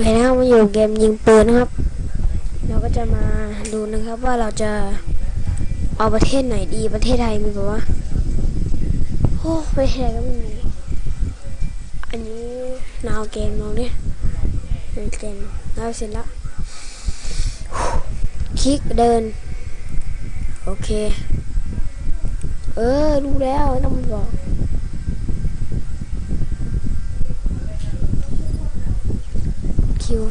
เคนะครับมาอยู่เกมยิงปืนนะครับ เราก็จะมาดูนะครับว่าเราจะเอาประเทศไหนดีประเทศไทยมีแบบว่าโอ้ประเทศไทยก็ไม่มีอันนี้นาวเกมลองดิเป็นเกมแล้วเสร็จแล้วคลิกเดิน โอเค เออรู้แล้วต้องบอก คิว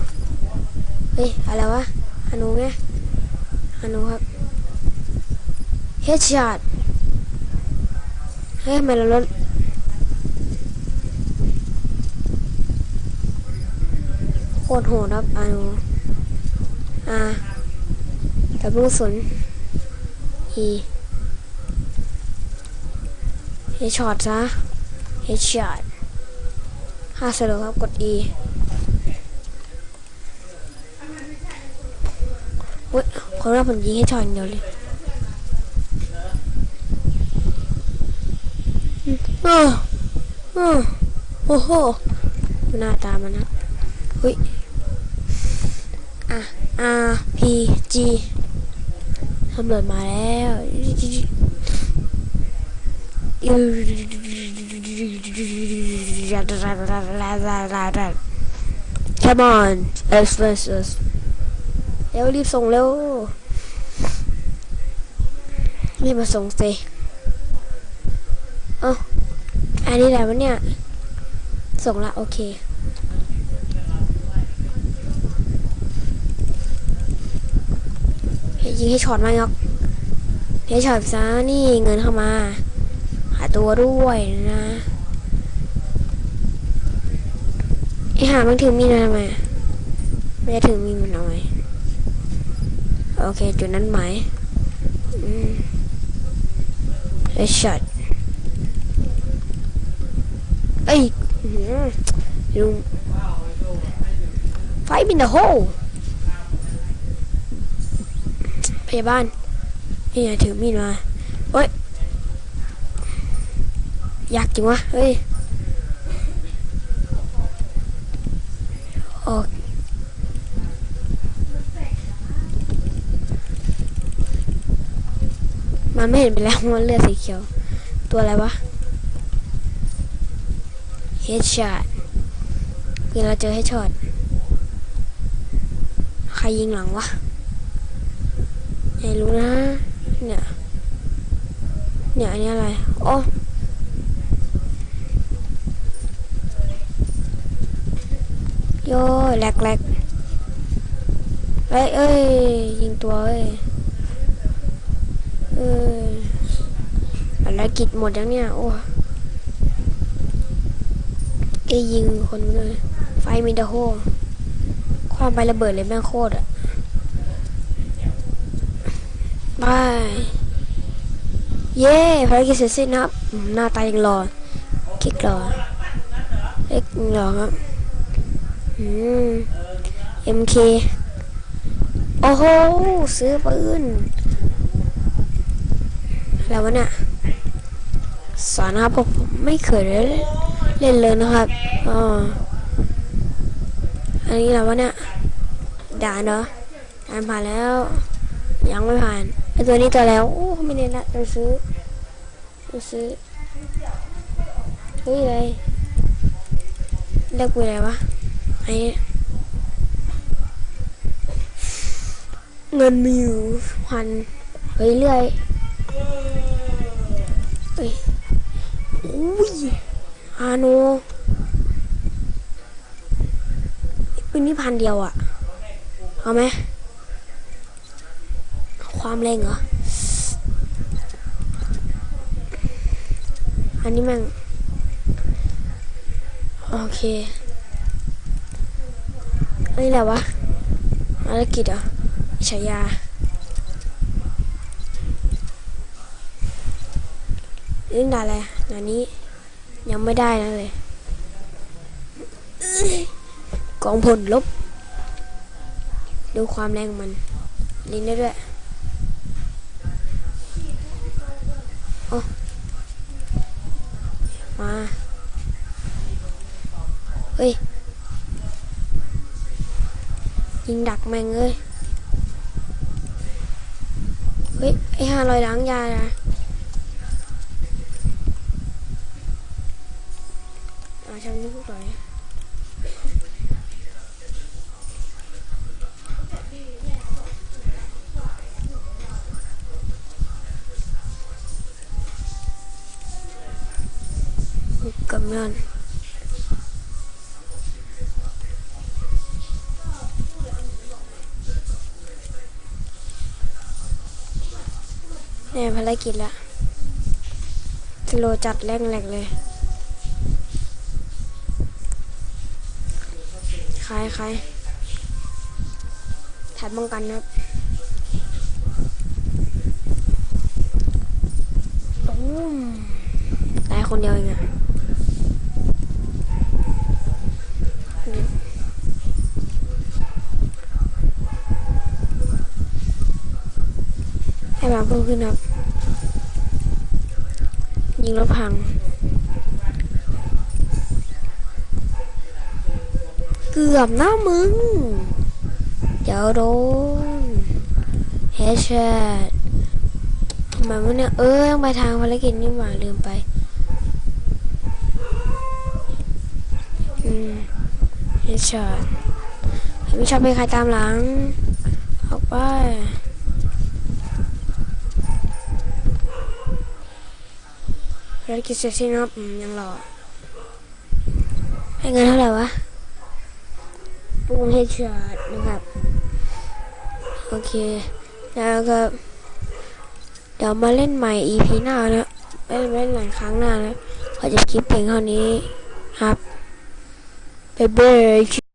เฮ้ย อะไรวะฮานูไงฮานูครับเฮดช็อตเฮ้ยทำไมเราลดโคตรโหดครับฮานูอ่ากับลูกศรอีเฮดช็อตซะเฮดช็อตห้าสโลครับกด E เว้ยเขาเรียกผมยิงให้ชอนเดียวเลยอืมอ้อโอ้โหหน้าตามันนะเฮ้ยอะ R P G ตำรวจมาแล้ว Come on, let's let's let's เร็วรีบส่งเร็วรีบมาส่งสิเอ้าอันนี้แหละวะเนี่ย ส่งละโอเคยิงให้ช็อตมายอกให้ช็อตซะนี่เงินเข้ามา หาตัวด้วยนะไอหามันถือมีดมาทำไมไม่ได้ถือมีดมันเอาไว้ โอเค จุดนั้นไหมอืมเอช็อตเอ้ยลุงไฟบินเดอะโฮพยาบาลนี่ไงถือมีดมาเฮ้ย อยากจริงวะ เฮ้ย โอเค มันไม่เห็นไปแล้วมันเลือดสีเขียว ตัวอะไรวะเฮดช็อตคือเราเจอเฮดช็อตใครยิงหลังวะไม่รู้นะ เนี่ย เนี่ยอันนี้อะไรโอ้โย่แหลกแหลกเอ้ยเอ้ยยิงตัวเอ้ย เอออะไร กิจหมดยังเนี่ย โอ้เอยยิงคนเลย ไฟมีดาโฮความไประเบิดเลยแม่งโคตรอะบายเย้ภารกิจเสร็จสิ้นครับ หน้าตายังรอคลิกรอเล็กรอครับ อืม MK โอ้โห ซื้อปืนแล้ววะเนี่ย สอนนะครับผมไม่เคยเล่นเลยนะครับอ๋ออันนี้แล้ววะเนี่ยด่านเนาะด่านผ่านแล้ว ยังไม่ผ่านไอตัวนี้ตัวแล้วโอ้ไม่เล่นละต้องซื้อต้องซื้อเฮ้ยอะไรเลือกไปอะไรวะไอเนี่ยเงินมีอยู่พันเฮ้ยเรื่อย อุ้ยอาโนปืนนี่พันเดียวอะเอาไหมความแรงเหรอ อันนี้แมันโอเคอันนี้แหละวะภารกิจเหรอฉายา เล่นด่าอะไรด่านนี้ ยังไม่ได้นะเลยกองผลลบ ดูความแรงมันลิงได้ด้วยโอ้มา เฮ้ย ยิงดักแมงเอ้ย เฮ้ย ไอห้าลอยล้างยานะ อ่าฉันนึกหน่อยกำนันเนี่ยภารกิจละสโลจัดแรงแหลกเลย ใครใครถ่ายป้องกันครับตุ้มตายคนเดียวเองอะให้บางเพิ่มขึ้นครับ ยิงแล้วพัง กือบนะมึง เดี๋ยวโดนเฮชแชททำไมวะเนี่ย เออต้องไปทางภารกิจนี่หว่าลืมไป อืมเฮชแชทไม่ชอบให้ใครตามหลัง ออกไปภารกิจเสร็จสิ้นครับอืมยังรอให้เงินเท่าไหร่วะ ปุ้งให้ชาร์ดนะครับ โอเคแล้วก็เดี๋ยวมาเล่นใหม่ EP หน้านะเล่นเล่นหลายครั้งหน้านะขอจะคลิปเพลงเท่านี้ครับบ๊ายบาย